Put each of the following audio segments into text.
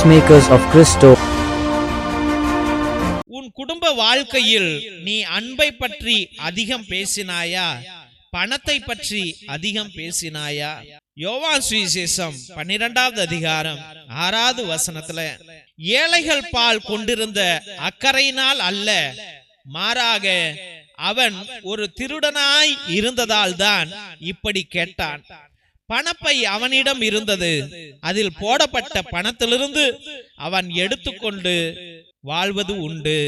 Peacemakers of Christo. உன் குடும்ப வாழ்க்கையில் நீ அன்பை பற்றி அதிகம் பேசினாயா? பணத்தை பற்றி அதிகம் பேசினாயா? யோவான் சுவிசேஷம் பன்னிரெண்டாவது அதிகாரம் ஆறாவது வசனத்துல ஏழைகள் பால் கொண்டிருந்த அக்கறையினால் அல்ல மாறாக அவன் ஒரு திருடனாய் இருந்ததால் தான் இப்படி கேட்டான். பணப்பை அவனிடம் இருந்தது. அதில் போடப்பட்ட பணத்திலிருந்து அவன் எடுத்துக்கொண்டு வாழ்வது உண்டு.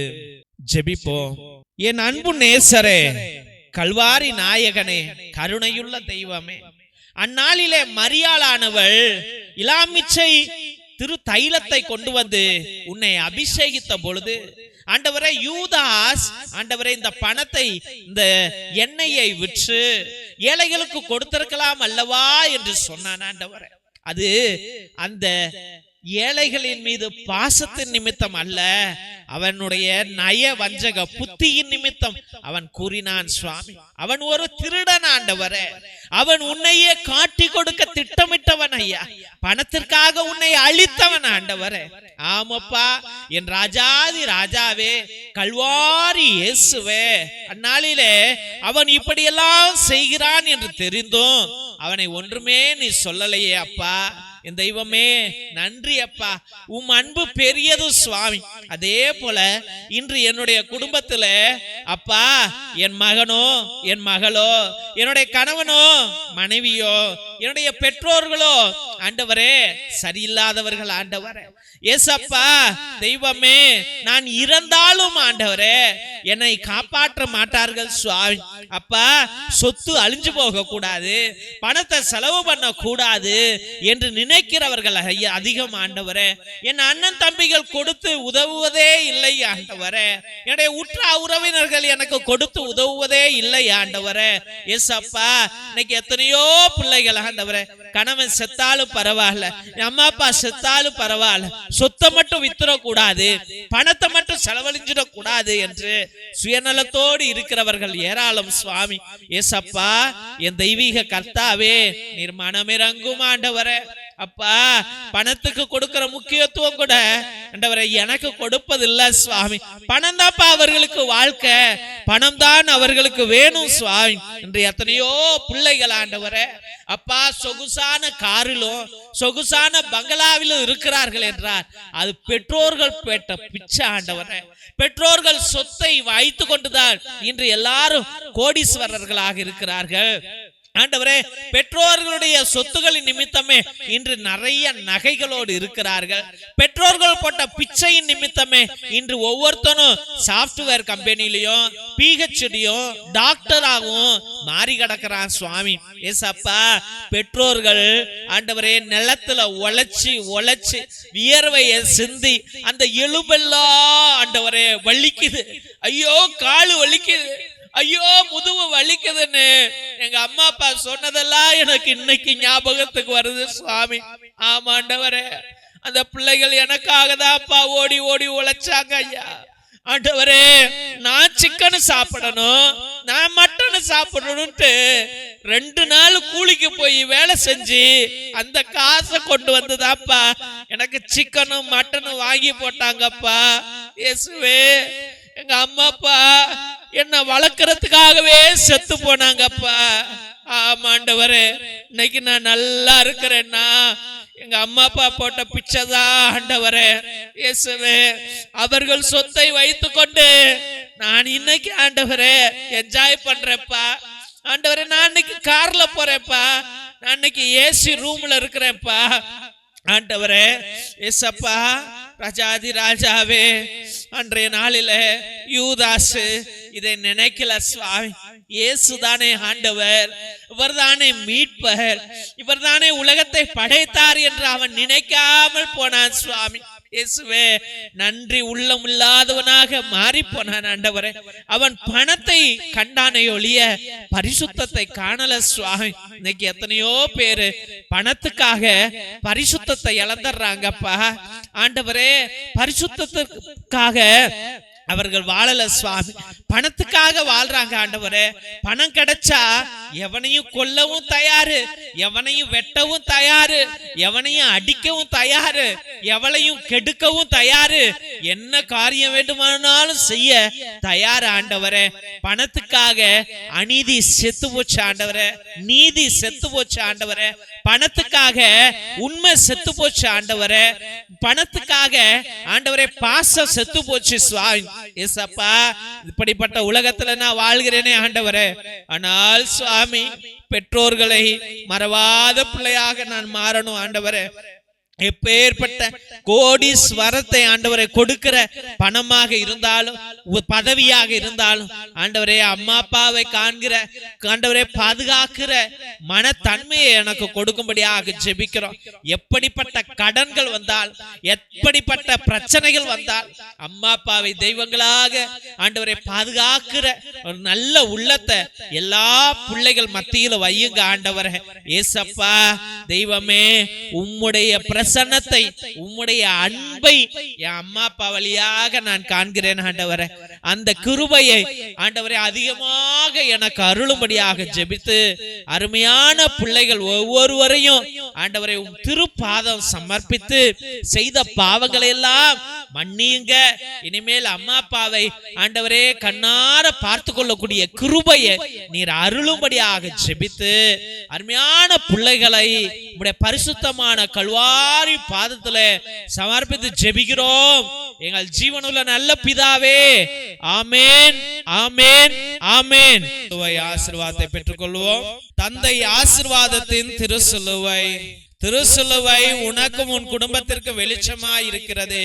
ஜெபிப்போம். என் அன்பு நேசரே கல்வாரி நாயகனே கருணையுள்ள தெய்வமே அந்நாளிலே மரியாளானவள் இலாமிச்சை திரு தைலத்தை கொண்டு வந்து உன்னை அபிஷேகித்த பொழுது ஆண்டவரே யூதாஸ் ஆண்டவரே இந்த பணத்தை இந்த எண்ணெயை விற்று ஏழைகளுக்கு கொடுத்திருக்கலாம் அல்லவா என்று சொன்னான் ஆண்டவரே. அது அந்த ஏழைகளின் மீது பாசத்தின் நிமித்தம் அல்ல அவனுடைய நய வஞ்சக புத்தியின் நிமித்தம் அவன் கூறினான் சுவாமி அவன் ஒரு திருடன் ஆண்டவர. அவன் உன்னையே காட்டி கொடுக்க திட்டமிட்டவன் ஐயா. பணத்திற்காக உன்னை அழித்தவன் ஆண்டவரே. ஆமப்பா. என் ராஜாதி ராஜாவே கல்வாரி இயேசுவே. அந்நாளிலே அவன் இப்படியெல்லாம் செய்கிறான் என்று தெரிந்தும் அவனை ஒன்றுமே நீ சொல்லலையே அப்பா. என் தெய்வமே நன்றி அப்பா. உம் அன்பு பெரியது சுவாமி. அதே போல இன்று என்னுடைய குடும்பத்துல அப்பா என் மகனோ என் மகளோ என்னுடைய கணவனோ மனைவியோ என்னுடைய பெற்றோர்களோ ஆண்டவரே சரியில்லாதவர்கள் ஆண்டவரே. ஏசப்பா தெய்வமே நான் இறந்தாலும் ஆண்டவரே என்னை காப்பாற்ற மாட்டார்கள் சுவாமி. அப்பா சொத்து அழிஞ்சு போக கூடாது பணத்தை செலவு பண்ண கூடாது என்று நினைக்கிறவர்கள் ஐயா அதிகம் ஆண்டவரே. என் அண்ணன் தம்பிகள் கொடுத்து உதவுவதே இல்லை ஆண்டவரே. என்னுடைய உற்ற உறவினர்கள் எனக்கு கொடுத்து உதவுவதே இல்லை ஆண்டவரே. எஸ் அப்பா இன்னைக்கு எத்தனையோ பிள்ளைகள் ஆண்டவரே கணவன் செத்தாலும் பரவாயில்ல என் அம்மா அப்பா செத்தாலும் பரவாயில்ல சொத்தை மட்டும் வித்துடக்கூடாது பணத்தை மட்டும் செலவழிஞ்சிடக்கூடாது என்று சுயநலத்தோடு இருக்கிறவர்கள் ஏராளம் சுவாமி. ஏசப்பா என் தெய்வீக கர்த்தாவே நீர் மனமிறங்கும் ஆண்டவரே. அப்பா பணத்துக்கு கொடுக்கிற முக்கியத்துவம் கூட ஆண்டவரை எனக்கு கொடுப்பதில்ல சுவாமி. பணம் தான்ப்பா அவர்களுக்கு வாழ்க்கை. பணம் தான் அவர்களுக்கு வேணும் சுவாமி. என்று எத்தனையோ பிள்ளைகள் ஆண்டவரே அப்பா சொகுசான காரிலும் சொகுசான பங்களாவிலும் இருக்கிறார்கள் என்றார். அது பெற்றோர்கள் பெற்ற பிச்சை ஆண்டவரே. பெற்றோர்கள் சொத்தை வைத்து கொண்டுதான் இன்று எல்லாரும் கோடீஸ்வரர்களாக இருக்கிறார்கள். ஆண்டவரே பெற்றோர்களுடைய சொத்துகளின் நிமித்தமே இன்று நிறைய நகைகளோடு இருக்கிறார்கள். பெற்றோர்கள் போட்ட பிச்சையின் நிமித்தமே இன்று ஒவ்வொருத்தனும் சாப்ட்வேர் கம்பெனிலையும் பிஹெச்டியும் டாக்டராகவும் மாறி கிடக்கிறான் சுவாமி. ஏசப்பா பெற்றோர்கள் ஆண்டவரே நிலத்துல உழைச்சி உழைச்சி வியர்வைய சிந்தி அந்த எலும்பெல்லாம் ஆண்டவரே வலிக்குது. ஐயோ காலு வலிக்குது. ஐயோ முதுகு வலிக்குதுன்னு. எங்க அம்மா அப்பா சொன்னதெல்லாம் எனக்கு இன்னைக்கு ஞாபகத்துக்கு வருது சுவாமி. ஆமாண்டவரே அந்த பிள்ளைகள் எனக்காக தான் அப்பா ஓடி ஓடி உழைச்சாங்க ஐயா. ஆண்டவரே நான் சிக்கன் சாப்பிடணும் நான் மட்டன் சாப்பிடணும்ட்டு ரெண்டு நாள் கூலிக்கு போய் வேலை செஞ்சு அந்த காசை கொண்டு வந்ததாப்பா எனக்கு சிக்கனும் மட்டனும் வாங்கி போட்டாங்கப்பா. இயேசுவே எங்க அம்மா அப்பா என்ன வளர்க்கறதுக்காகவே செத்து போனாங்கப்பா. ஆமாண்டவரே இன்னைக்கு நான் நல்லா இருக்கிறேன்னா எங்க அம்மா அப்பா போட்ட பிச்சைதா ஆண்டவரே. இயேசுவே அவர்கள் சொத்தை வைத்து கொண்டு நான் இன்னைக்கு ஆண்டவரே என்ஜாய் பண்றேன்ப்பா. ஆண்டவரே நான் இன்னைக்கு கார்ல போறேன்ப்பா. நான் இன்னைக்கு ஏசி ரூம்ல இருக்கிறேன்ப்பா. ஆண்டவரே ஏசப்பா ராஜாதி ராஜாவே அன்றைய நாளில யூதாசு இதை நினைக்கல சுவாமி இயேசுதானே ஆண்டவர் இவர்தானே மீட்பர் இவர்தானே உலகத்தை படைத்தார் என்று அவன் நினைக்காமல் போனான் சுவாமி. இயேசுவே நன்றி உள்ளம் இல்லாதவனாக மாறி போனான் ஆண்டவரே. அவன் பணத்தை கண்டானே ஒழிய பரிசுத்தத்தை காணல சுவாமி. இன்னைக்கு எத்தனையோ பேரு பணத்துக்காக பரிசுத்தத்தை இழந்துடுறாங்கப்பா ஆண்டவரே பரிசுத்தத்திற்காக அவர்கள் வாழல சுவாமி. பணத்துக்காக வாழ்றாங்க ஆண்டவரே. பணம் கிடைச்சா எவனையும் கொல்லவும் தயாரு. எவனையும் வெட்டவும் தயாரு. எவனையும் அடிக்கவும் தயாரு. எவளையும் கெடுக்கவும் தயாரு. என்ன காரியம் வேண்டுமானாலும் செய்ய தயார் ஆண்டவரே. பணத்துக்காக அநீதி செத்து போச்சு ஆண்டவரே. நீதி செத்து போச்சு ஆண்டவரே. பணத்துக்காக உண்மை செத்து போச்சு ஆண்டவரே. பணத்துக்காக ஆண்டவரே பாசம் செத்து போச்சு சுவாமி. ஏசப்பா இப்படிப்பட்ட உலகத்துல நான் வாழ்கிறேனே ஆண்டவரே. ஆனால் சுவாமி பெற்றோர்களை மறவாத பிள்ளையாக நான் மாறணும் ஆண்டவரே. எப்பேற்பட்ட கோடீஸ்வரத்தை ஆண்டவரை கொடுக்கிற பணமாக இருந்தாலும் பதவியாக இருந்தாலும் ஆண்டவரே அம்மா அப்பாவை காண்கிற ஆண்டவரே பாதுகாக்கிற மனத்தன்மையை எனக்கு கொடுக்கும்படியாக ஜெபிக்கிறோம். எப்படிப்பட்ட கடன்கள் வந்தால் எப்படிப்பட்ட பிரச்சனைகள் வந்தால் அம்மா அப்பாவை தெய்வங்களாக ஆண்டவரை பாதுகாக்கிற ஒரு நல்ல உள்ளத்தை எல்லா பிள்ளைகள் மத்தியில வையுங்க ஆண்டவரே. ஏசப்பா தெய்வமே உம்முடைய பிரசன்னத்தை உம்முடைய அன்பை என் அம்மா அப்பா வழியாக நான் காண்கிறேன் ஆண்டவரே. அந்த கிருபையை ஆண்டவரே அதிகமாக எனக்கு அருளும்படியாக ஜெபித்து அருமையான பிள்ளைகள் ஒவ்வொருவரையும் ஆண்டவரை உம் திருப்பாதம் சமர்ப்பித்து செய்த பாவங்களை எல்லாம் மன்னியுங்க. இனிமேல் அம்மா அப்பாவை ஆண்டவரே கண்ணார பார்த்து கொள்ளக்கூடிய கிருபையை நீர் அருளும்படியாக ஜெபித்து அருமையான பிள்ளைகளை உடைய பரிசுத்தமான கல்வாரி பாதத்துல சமர்ப்பித்து ஜெபிக்கிறோம். எங்கள் ஜீவனுள்ள நல்ல பிதாவே ஆமேன் ஆமேன் ஆமேன். ஆசிர்வாதத்தை பெற்றுக்கொள்வோம். தந்தை ஆசிர்வாதத்தின் திருசிலுவை திருசிலுவை உனக்கும் உன் குடும்பத்திற்கு வெளிச்சமாய் இருக்கிறது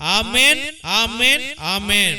ஆமேன் ஆமேன் ஆமேன்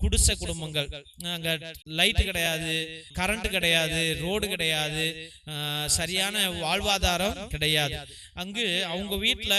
குடிசை குடும்பங்கள். அங்கே லைட் கிடையாது கரண்ட் கிடையாது ரோடு கிடையாது ஆஹ், சரியான வாழ்வாதாரம் கிடையாது. அங்கு அவங்க வீட்டில்